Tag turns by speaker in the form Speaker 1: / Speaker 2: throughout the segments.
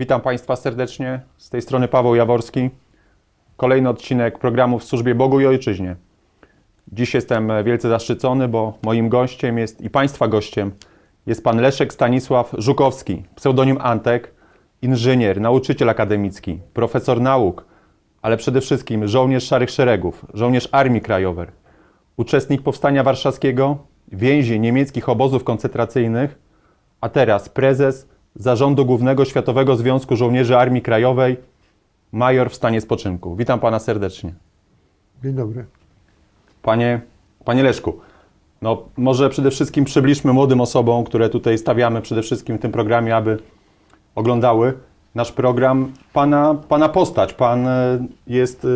Speaker 1: Witam Państwa serdecznie. Z tej strony Paweł Jaworski. Kolejny odcinek programu w służbie Bogu i Ojczyźnie. Dziś jestem wielce zaszczycony, bo moim gościem jest i Państwa gościem jest Pan Leszek Stanisław Żukowski, pseudonim Antek, inżynier, nauczyciel akademicki, profesor nauk, ale przede wszystkim żołnierz Szarych Szeregów, żołnierz Armii Krajowej, uczestnik Powstania Warszawskiego, więzień niemieckich obozów koncentracyjnych, a teraz prezes Zarządu Głównego Światowego Związku Żołnierzy Armii Krajowej, major w stanie spoczynku. Witam Pana serdecznie.
Speaker 2: Dzień dobry.
Speaker 1: Panie, panie Leszku, no może przede wszystkim przybliżmy młodym osobom, które tutaj stawiamy przede wszystkim w tym programie, aby oglądały nasz program, Pana, pana postać. Pan e, jest e,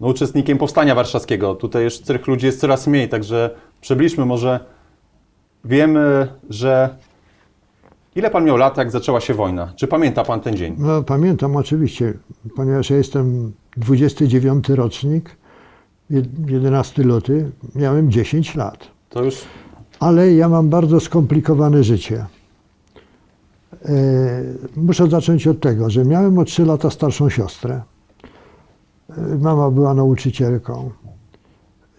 Speaker 1: no, uczestnikiem Powstania Warszawskiego. Tutaj już tych ludzi jest coraz mniej, także przybliżmy może. Wiemy, że... Ile Pan miał lat, jak zaczęła się wojna? Czy pamięta Pan ten dzień?
Speaker 2: No, pamiętam oczywiście, ponieważ ja jestem 29 rocznik, jed- 11 luty, miałem 10 lat.
Speaker 1: To już
Speaker 2: Ale ja mam bardzo skomplikowane życie. E, muszę zacząć od tego, że miałem o 3 lata starszą siostrę. E, Mama była nauczycielką.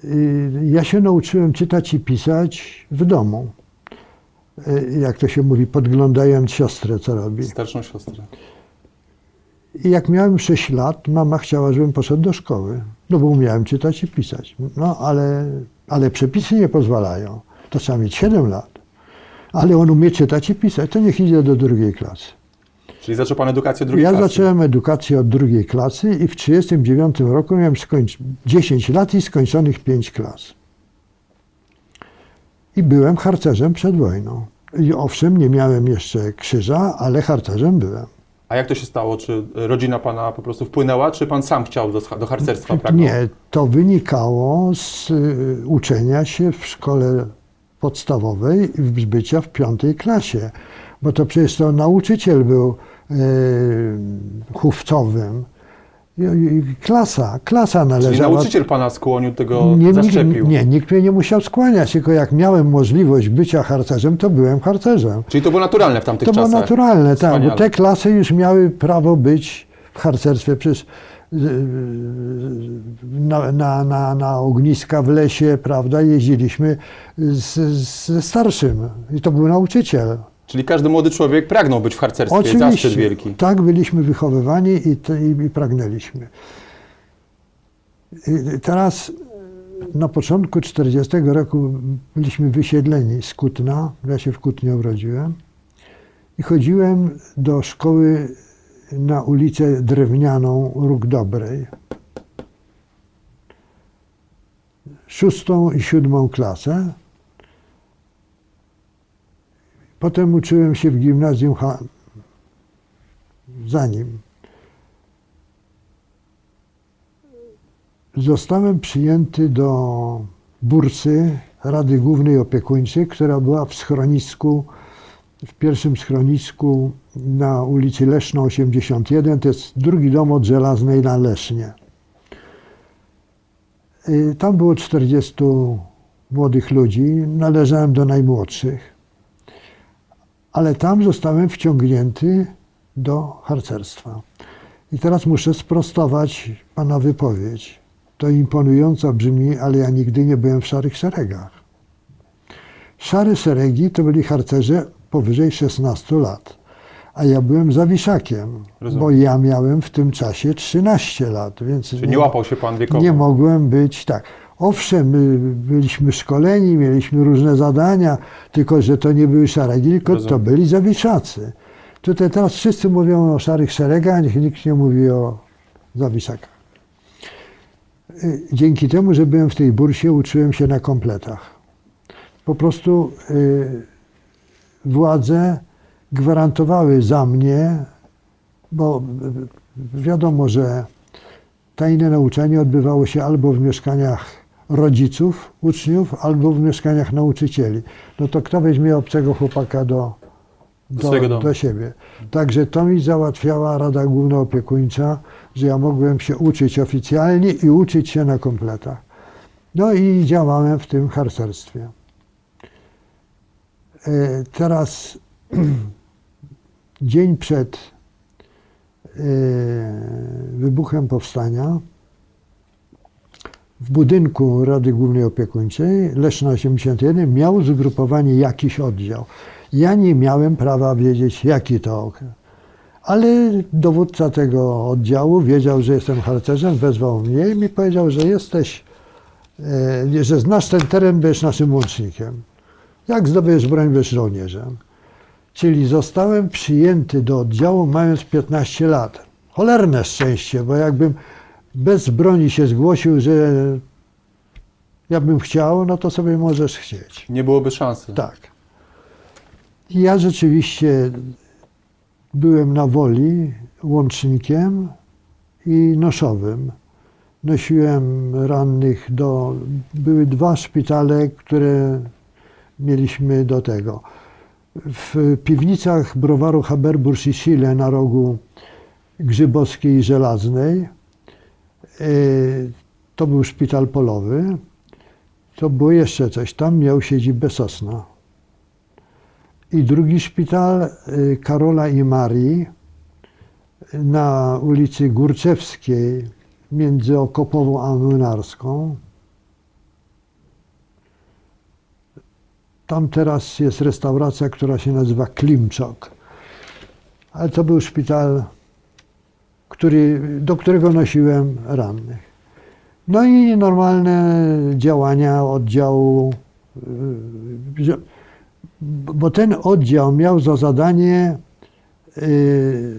Speaker 2: I ja się nauczyłem czytać i pisać w domu. E, Jak to się mówi, podglądając siostrę, co robi.
Speaker 1: starszą siostrę.
Speaker 2: I jak miałem 6 lat, mama chciała, żebym poszedł do szkoły, no bo umiałem czytać i pisać. No ale, ale przepisy nie pozwalają. To trzeba mieć 7 lat. Ale on umie czytać i pisać, to niech idzie do drugiej klasy.
Speaker 1: Czyli zaczął Pan edukację drugiej
Speaker 2: Ja
Speaker 1: klasy.
Speaker 2: zacząłem edukację od drugiej klasy i w 1939 roku miałem skończ- 10 lat i skończonych 5 klas. I byłem harcerzem przed wojną. I owszem, nie miałem jeszcze krzyża, ale harcerzem byłem.
Speaker 1: A jak to się stało? Czy rodzina pana po prostu wpłynęła, czy pan sam chciał do, do harcerstwa pragnął?
Speaker 2: Nie, to wynikało z y, uczenia się w szkole podstawowej i z bycia w piątej klasie, bo to przecież to nauczyciel był y, chówcowym. Klasa, klasa
Speaker 1: Czyli
Speaker 2: należała.
Speaker 1: nauczyciel pana skłonił tego,
Speaker 2: nie,
Speaker 1: zaszczepił.
Speaker 2: nie, nikt mnie nie musiał skłaniać, tylko jak miałem możliwość bycia harcerzem, to byłem harcerzem.
Speaker 1: Czyli to było naturalne w tamtych
Speaker 2: To było
Speaker 1: czasach.
Speaker 2: naturalne, tak, bo te klasy już miały prawo być w harcerstwie. Yy, na, na, na, na ogniska w lesie, prawda, jeździliśmy z, ze starszym i to był nauczyciel.
Speaker 1: Czyli każdy młody człowiek pragnął być w harcerstwie. Zaszczyt wielki.
Speaker 2: tak byliśmy wychowywani i, i, i pragnęliśmy. I teraz na początku 40 roku byliśmy wysiedleni z Kutna, ja się w Kutnie urodziłem i chodziłem do szkoły na ulicę Drewnianą Róg Dobrej. Szóstą i siódmą klasę. Potem uczyłem się w gimnazjum ha- za nim. Zostałem przyjęty do bursy Rady Głównej Opiekuńczej, która była w schronisku, w pierwszym schronisku na ulicy Leszno 81, to jest drugi dom od Żelaznej na Lesznie. Y, Tam było 40 młodych ludzi, należałem do najmłodszych ale tam zostałem wciągnięty do harcerstwa. I teraz muszę sprostować pana wypowiedź. To imponująco brzmi, ale ja nigdy nie byłem w szarych szeregach. Szare szeregi to byli harcerze powyżej 16 lat, a ja byłem zawiszakiem,
Speaker 1: Rozumiem.
Speaker 2: bo ja miałem w tym czasie 13 lat, więc
Speaker 1: Czyli nie łapał się pan wiekowo.
Speaker 2: nie mogłem być tak. Owszem, my byliśmy szkoleni, mieliśmy różne zadania, tylko że to nie były szeregi, tylko to byli zawieszacy. Tutaj teraz wszyscy mówią o szarych szeregach, nikt nie mówi o zawiszakach. Y, Dzięki temu, że byłem w tej bursie, uczyłem się na kompletach. Po prostu y, władze gwarantowały za mnie, bo y, wiadomo, że tajne nauczanie odbywało się albo w mieszkaniach rodziców, uczniów, albo w mieszkaniach nauczycieli. No to kto weźmie obcego chłopaka do,
Speaker 1: Do
Speaker 2: do, do siebie? Także to mi załatwiała Rada Główna Opiekuńcza, że ja mogłem się uczyć oficjalnie i uczyć się na kompletach. No i działałem w tym harcerstwie. E, Teraz dzień przed wybuchem powstania w budynku Rady Głównej Opiekuńczej Leszna 81 miał zgrupowanie jakiś oddział. Ja nie miałem prawa wiedzieć, jaki to okres. Ale dowódca tego oddziału wiedział, że jestem harcerzem, wezwał mnie i mi powiedział, że jesteś, e, że znasz ten teren, będziesz naszym łącznikiem. Jak zdobyjesz broń, będziesz żołnierzem. Czyli zostałem przyjęty do oddziału mając 15 lat. Cholerne szczęście, bo jakbym bez broni się zgłosił, że ja bym chciał, no to sobie możesz chcieć.
Speaker 1: Nie byłoby szansy.
Speaker 2: Tak. I ja rzeczywiście byłem na woli łącznikiem i noszowym. Nosiłem rannych do. Były dwa szpitale, które mieliśmy do tego. W piwnicach browaru Haberburg i Sile na rogu Grzybowskiej i Żelaznej to był szpital polowy. To było jeszcze coś. Tam miał siedzibę Sosna. I drugi szpital y, Karola i Marii na ulicy Górczewskiej między Okopową a Młynarską. Tam teraz jest restauracja, która się nazywa Klimczok. Ale to był szpital, który, do którego nosiłem rannych. No i normalne działania oddziału, y, bo ten oddział miał za zadanie y,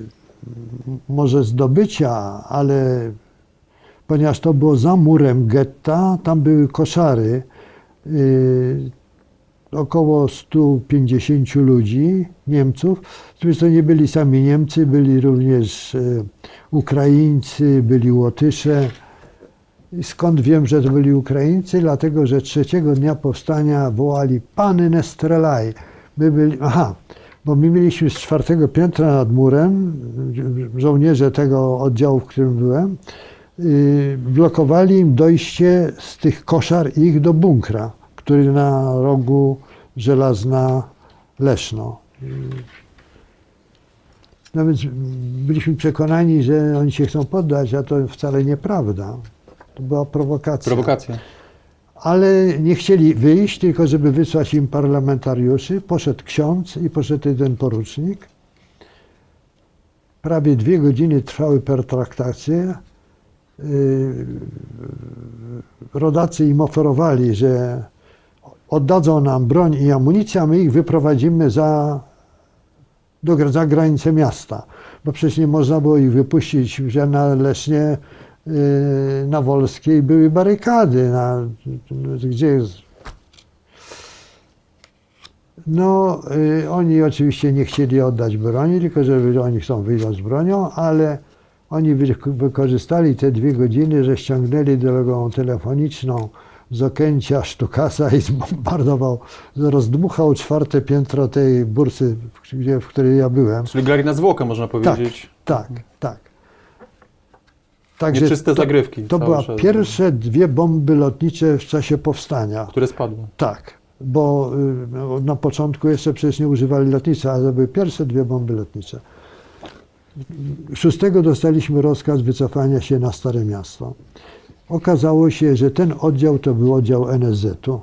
Speaker 2: może zdobycia, ale ponieważ to było za murem getta, tam były koszary, y, około 150 ludzi, Niemców. To nie byli sami Niemcy, byli również y, Ukraińcy, byli Łotysze. Skąd wiem, że to byli Ukraińcy? Dlatego, że trzeciego dnia powstania wołali Pany nie strzelaj. My byli, aha, bo my mieliśmy z czwartego piętra nad murem, żołnierze tego oddziału, w którym byłem, yy, blokowali im dojście z tych koszar ich do bunkra, który na rogu żelazna Leszno. No więc byliśmy przekonani, że oni się chcą poddać, a to wcale nieprawda. To była prowokacja.
Speaker 1: Prowokacja.
Speaker 2: Ale nie chcieli wyjść, tylko żeby wysłać im parlamentariuszy. Poszedł ksiądz i poszedł jeden porucznik. Prawie dwie godziny trwały pertraktacje. Yy, Rodacy im oferowali, że oddadzą nam broń i amunicję, a my ich wyprowadzimy za, do, za granicę miasta. Bo przecież nie można było ich wypuścić, że na Lesznie yy, na Wolskiej były barykady, na, gdzie jest. No, yy, oni oczywiście nie chcieli oddać broni, tylko że oni chcą wyjść z bronią, ale oni wy, wykorzystali te dwie godziny, że ściągnęli drogą telefoniczną z Okęcia Sztukasa i zbombardował, rozdmuchał czwarte piętro tej bursy, w, gdzie, w której ja byłem.
Speaker 1: Czyli grali na zwłokę, można powiedzieć.
Speaker 2: Tak, tak. Także
Speaker 1: Nieczyste
Speaker 2: to,
Speaker 1: zagrywki.
Speaker 2: to były pierwsze dwie bomby lotnicze w czasie powstania.
Speaker 1: Które spadły.
Speaker 2: Tak, bo y, no, na początku jeszcze przecież nie używali lotnicy, ale to były pierwsze dwie bomby lotnicze. Szóstego dostaliśmy rozkaz wycofania się na Stare Miasto. Okazało się, że ten oddział to był oddział NSZ-u,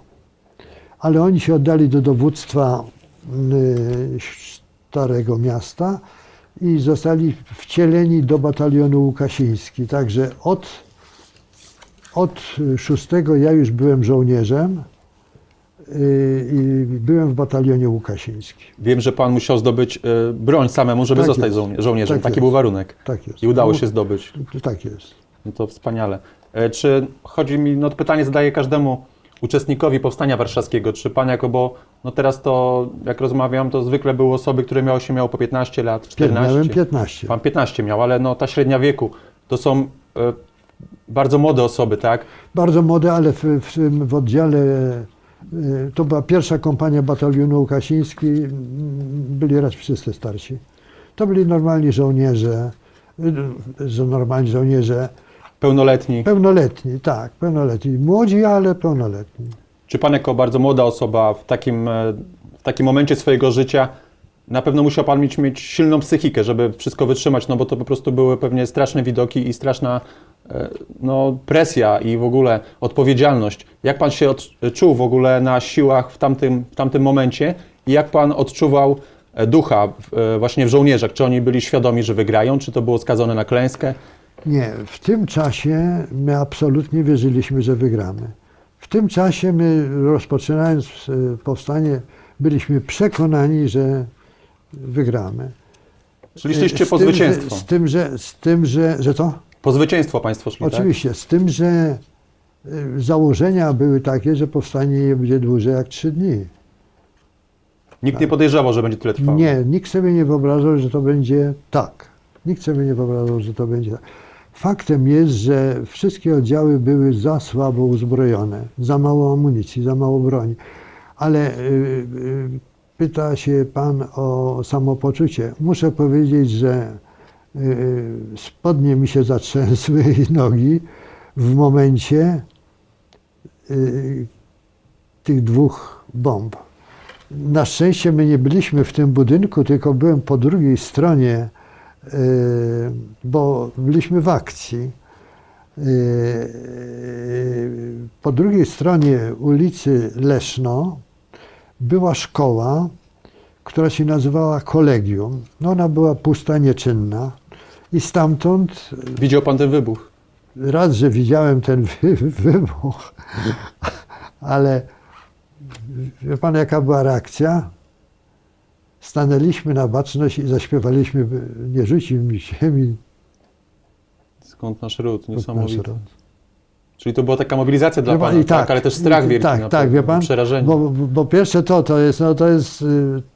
Speaker 2: ale oni się oddali do dowództwa y, Starego Miasta i zostali wcieleni do batalionu Łukasiński. Także od, od szóstego ja już byłem żołnierzem y, i byłem w batalionie Łukasińskim.
Speaker 1: Wiem, że pan musiał zdobyć e, broń samemu, żeby
Speaker 2: Tak
Speaker 1: zostać
Speaker 2: jest.
Speaker 1: żołnie- żołnierzem.
Speaker 2: Tak
Speaker 1: Taki
Speaker 2: jest.
Speaker 1: był warunek.
Speaker 2: Tak jest.
Speaker 1: I udało się zdobyć.
Speaker 2: Tak jest.
Speaker 1: No to wspaniale. E, Czy chodzi mi, no to pytanie zadaję każdemu uczestnikowi Powstania Warszawskiego, czy pan jako, bo no teraz to, jak rozmawiam, to zwykle były osoby, które miały się miało po 15 lat, 14.
Speaker 2: Miałem 15.
Speaker 1: Pan 15 miał, ale no ta średnia wieku to są e, bardzo młode osoby, tak?
Speaker 2: Bardzo młode, ale w, w, w oddziale y, to była pierwsza kompania batalionu Łukasiński. Byli raz wszyscy starsi. To byli normalni żołnierze, y, że normalni żołnierze,
Speaker 1: Pełnoletni.
Speaker 2: pełnoletni, tak, pełnoletni. Młodzi, ale pełnoletni.
Speaker 1: Czy pan jako bardzo młoda osoba w takim, e, w takim momencie swojego życia Na pewno musiał Pan mieć, mieć silną psychikę, żeby wszystko wytrzymać, no bo to po prostu były pewnie straszne widoki i straszna e, no, presja i w ogóle odpowiedzialność. Jak Pan się od, czuł w ogóle na siłach w tamtym, w tamtym momencie i jak Pan odczuwał e, ducha właśnie w żołnierzach? Czy oni byli świadomi, że wygrają, czy to było skazane na klęskę?
Speaker 2: Nie, w tym czasie my absolutnie wierzyliśmy, że wygramy. W tym czasie my, rozpoczynając e, powstanie, byliśmy przekonani, że wygramy.
Speaker 1: Czyli szliście po
Speaker 2: tym,
Speaker 1: zwycięstwo.
Speaker 2: Że, z tym, że, z tym, że, że to?
Speaker 1: Po zwycięstwo Państwo szli, tak?
Speaker 2: Oczywiście, z tym, że y, założenia były takie, że powstanie nie będzie dłużej jak trzy dni.
Speaker 1: Nikt nie podejrzewał, że będzie tyle trwało.
Speaker 2: Nie, nikt sobie nie wyobrażał, że to będzie tak. Nikt sobie nie wyobrażał, że to będzie tak. Faktem jest, że wszystkie oddziały były za słabo uzbrojone, za mało amunicji, za mało broni. Ale y, y, pyta się Pan o samopoczucie. Muszę powiedzieć, że y, spodnie mi się zatrzęsły i nogi w momencie tych dwóch bomb. Na szczęście my nie byliśmy w tym budynku, tylko byłem po drugiej stronie, bo byliśmy w akcji. Y, Po drugiej stronie ulicy Leszno była szkoła, która się nazywała Kolegium. No ona była pusta, nieczynna. I stamtąd
Speaker 1: Widział Pan ten wybuch?
Speaker 2: raz, że widziałem ten wy, wybuch, ale wie pan, jaka była reakcja? Stanęliśmy na baczność i zaśpiewaliśmy Nie rzucił mi ziemi
Speaker 1: Skąd nasz ród?
Speaker 2: pod nasz
Speaker 1: Niesamowite.
Speaker 2: ród.
Speaker 1: Czyli to była taka mobilizacja dla
Speaker 2: pan,
Speaker 1: Pana,
Speaker 2: i
Speaker 1: tak, ale też strach wielki.
Speaker 2: Tak,
Speaker 1: na
Speaker 2: tak, wie pan,
Speaker 1: Przerażenie.
Speaker 2: bo, bo pierwsze to, to jest, no to jest, y,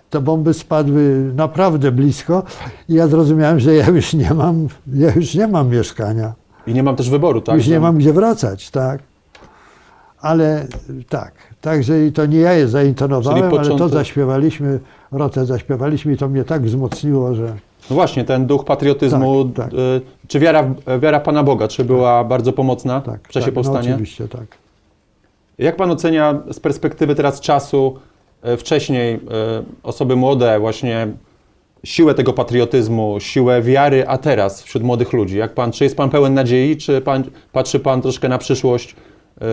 Speaker 2: te bomby spadły naprawdę blisko i ja zrozumiałem, że ja już nie mam, ja już nie mam mieszkania.
Speaker 1: I nie mam też wyboru, tak?
Speaker 2: Już nie mam gdzie wracać, tak. Ale tak, także i to nie ja je zaintonowałem, ale to zaśpiewaliśmy, rotę zaśpiewaliśmy i to mnie tak wzmocniło, że
Speaker 1: No właśnie, ten duch patriotyzmu,
Speaker 2: Tak, tak.
Speaker 1: y, czy wiara, wiara Pana Boga, czy była bardzo pomocna
Speaker 2: tak.
Speaker 1: w czasie
Speaker 2: tak, No,
Speaker 1: powstania?
Speaker 2: oczywiście, tak.
Speaker 1: Jak Pan ocenia z perspektywy teraz czasu, y, wcześniej y, osoby młode, właśnie siłę tego patriotyzmu, siłę wiary, a teraz wśród młodych ludzi? Jak pan, czy jest Pan pełen nadziei, czy pan, patrzy Pan troszkę na przyszłość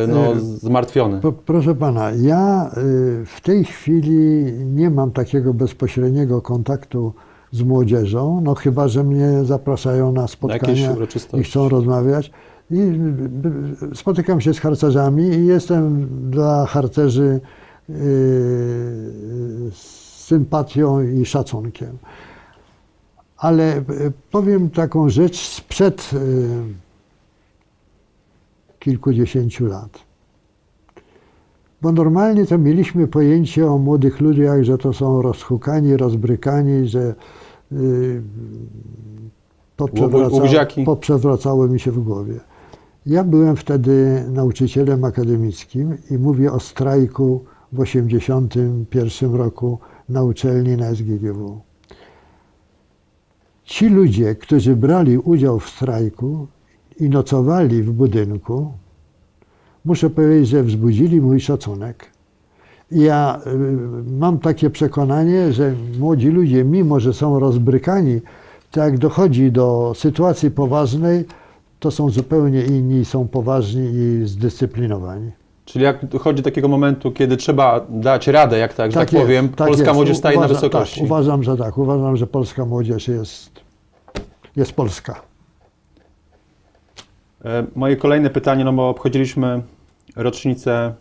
Speaker 1: no,
Speaker 2: Y,
Speaker 1: zmartwiony?
Speaker 2: Po, proszę pana, ja y, w tej chwili nie mam takiego bezpośredniego kontaktu z młodzieżą, no chyba, że mnie zapraszają na spotkania i chcą rozmawiać. I y, y, spotykam się z harcerzami i jestem dla harcerzy sympatią i szacunkiem. Ale powiem taką rzecz sprzed kilkudziesięciu lat. Bo normalnie to mieliśmy pojęcie o młodych ludziach, że to są rozhukani, rozbrykani, że yy, poprzewracało, poprzewracało mi się w głowie. Ja byłem wtedy nauczycielem akademickim i mówię o strajku w 1981 roku na uczelni na SGGW. Ci ludzie, którzy brali udział w strajku i nocowali w budynku, muszę powiedzieć, że wzbudzili mój szacunek. Ja y, mam takie przekonanie, że młodzi ludzie, mimo że są rozbrykani, to jak dochodzi do sytuacji poważnej, to są zupełnie inni, są poważni i zdyscyplinowani.
Speaker 1: Czyli jak dochodzi do takiego momentu, kiedy trzeba dać radę, jak tak, że tak,
Speaker 2: jest,
Speaker 1: powiem,
Speaker 2: tak
Speaker 1: polska
Speaker 2: jest.
Speaker 1: młodzież staje na
Speaker 2: Uważam-
Speaker 1: wysokości.
Speaker 2: Tak, uważam, że tak. Uważam, że polska młodzież jest, jest polska.
Speaker 1: E, Moje kolejne pytanie, no bo obchodziliśmy rocznicę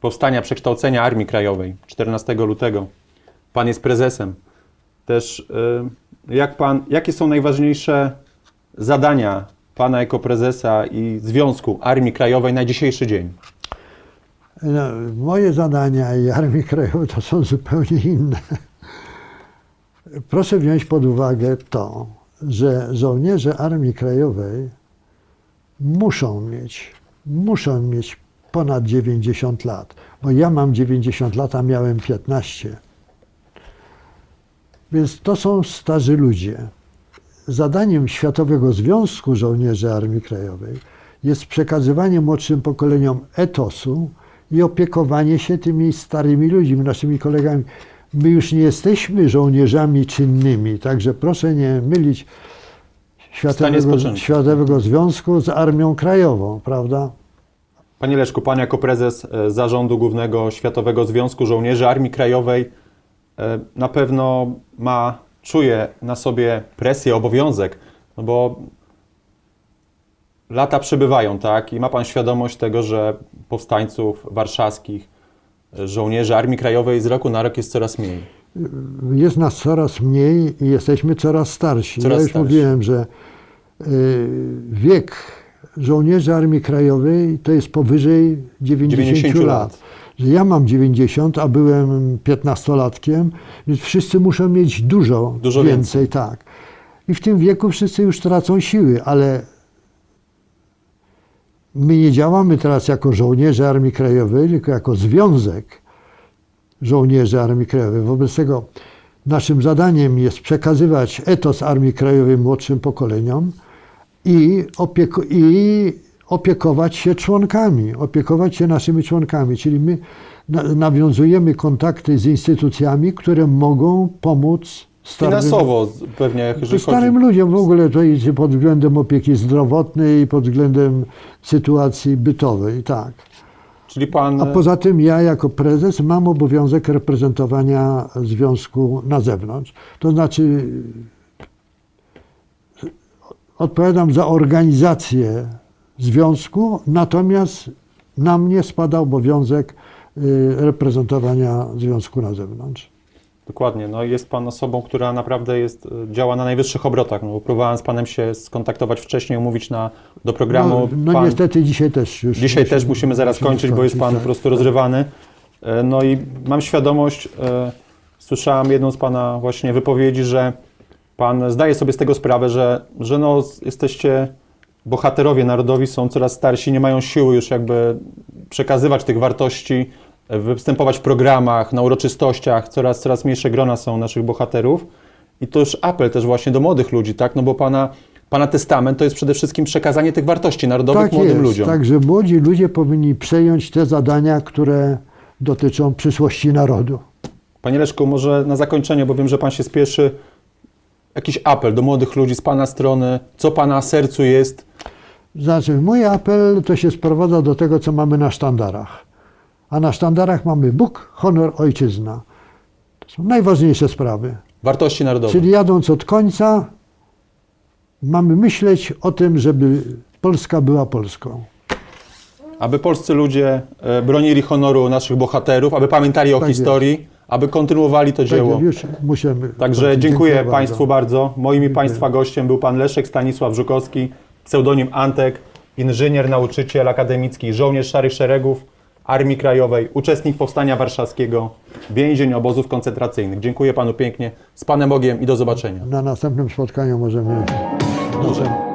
Speaker 1: powstania, przekształcenia Armii Krajowej 14 lutego. Pan jest prezesem. Też e, jak pan, jakie są najważniejsze zadania pana jako prezesa i Związku Armii Krajowej na dzisiejszy dzień?
Speaker 2: No, moje zadania i Armii Krajowej to są zupełnie inne. Proszę wziąć pod uwagę to, że żołnierze Armii Krajowej muszą mieć, muszą mieć ponad 90 lat, bo ja mam 90 lat, a miałem 15. Więc to są starzy ludzie. Zadaniem Światowego Związku Żołnierzy Armii Krajowej jest przekazywanie młodszym pokoleniom etosu i opiekowanie się tymi starymi ludźmi, naszymi kolegami. My już nie jesteśmy żołnierzami czynnymi, także proszę nie mylić Światowego. Światowego Związku z Armią Krajową, prawda?
Speaker 1: Panie Leszku, Pan jako prezes e, Zarządu Głównego Światowego Związku Żołnierzy Armii Krajowej e, na pewno ma, czuje na sobie presję, obowiązek, no bo lata przebywają, tak? I ma Pan świadomość tego, że powstańców warszawskich, e, żołnierzy Armii Krajowej z roku na rok jest coraz mniej.
Speaker 2: Jest nas coraz mniej i jesteśmy coraz starsi.
Speaker 1: Coraz
Speaker 2: ja już
Speaker 1: starsi.
Speaker 2: mówiłem, że y, wiek żołnierzy Armii Krajowej to jest powyżej 90,
Speaker 1: 90
Speaker 2: lat. Że ja mam 90, a byłem 15-latkiem, więc wszyscy muszą mieć dużo,
Speaker 1: Dużo
Speaker 2: więcej, tak. I w tym wieku wszyscy już tracą siły, ale my nie działamy teraz jako żołnierze Armii Krajowej, tylko jako związek żołnierzy Armii Krajowej. Wobec tego naszym zadaniem jest przekazywać etos Armii Krajowej młodszym pokoleniom i, opieko- i opiekować się członkami, opiekować się naszymi członkami, czyli my na- nawiązujemy kontakty z instytucjami, które mogą pomóc starym,
Speaker 1: Finansowo pewnie, jeżeli
Speaker 2: starym
Speaker 1: chodzi.
Speaker 2: ludziom w ogóle to idzie pod względem opieki zdrowotnej i pod względem sytuacji bytowej, tak.
Speaker 1: Czyli Pan...
Speaker 2: A poza tym ja jako prezes mam obowiązek reprezentowania związku na zewnątrz. To znaczy odpowiadam za organizację związku, natomiast na mnie spada obowiązek y, reprezentowania związku na zewnątrz.
Speaker 1: Dokładnie. No jest Pan osobą, która naprawdę jest, działa na najwyższych obrotach. No, bo próbowałem z Panem się skontaktować wcześniej, umówić na, do programu.
Speaker 2: No, no
Speaker 1: pan,
Speaker 2: niestety dzisiaj też już.
Speaker 1: Dzisiaj też musimy zaraz kończyć, bo jest Pan po
Speaker 2: tak.
Speaker 1: prostu rozrywany. E, No i mam świadomość, e, słyszałem jedną z Pana właśnie wypowiedzi, że Pan zdaje sobie z tego sprawę, że, że no, jesteście bohaterowie narodowi, są coraz starsi, nie mają siły już jakby przekazywać tych wartości, występować w programach, na uroczystościach, coraz, coraz mniejsze grona są naszych bohaterów. I to już apel też właśnie do młodych ludzi, tak? No bo Pana, pana testament to jest przede wszystkim przekazanie tych wartości narodowych
Speaker 2: Tak
Speaker 1: młodym
Speaker 2: jest,
Speaker 1: ludziom.
Speaker 2: Także młodzi ludzie powinni przejąć te zadania, które dotyczą przyszłości narodu.
Speaker 1: Panie Leszku, może na zakończenie, bo wiem, że Pan się spieszy, jakiś apel do młodych ludzi z Pana strony, co Pana sercu jest.
Speaker 2: Znaczy, mój apel to się sprowadza do tego, co mamy na sztandarach. A na sztandarach mamy Bóg, honor, ojczyzna. To są najważniejsze sprawy.
Speaker 1: Wartości narodowe.
Speaker 2: Czyli jadąc od końca, mamy myśleć o tym, żeby Polska była Polską.
Speaker 1: Aby polscy ludzie e, bronili honoru naszych bohaterów, aby pamiętali o
Speaker 2: Tak jest.
Speaker 1: historii, aby kontynuowali to dzieło.
Speaker 2: Tak, już musimy.
Speaker 1: Także dziękuję,
Speaker 2: bardzo.
Speaker 1: Państwu bardzo. Moim i Państwa gościem był Pan Leszek Stanisław Żukowski, pseudonim Antek, inżynier, nauczyciel akademicki, żołnierz Szarych Szeregów, Armii Krajowej, uczestnik Powstania Warszawskiego, więzień obozów koncentracyjnych. Dziękuję Panu pięknie. Z Panem Bogiem i do zobaczenia.
Speaker 2: Na następnym spotkaniu możemy.
Speaker 1: Może.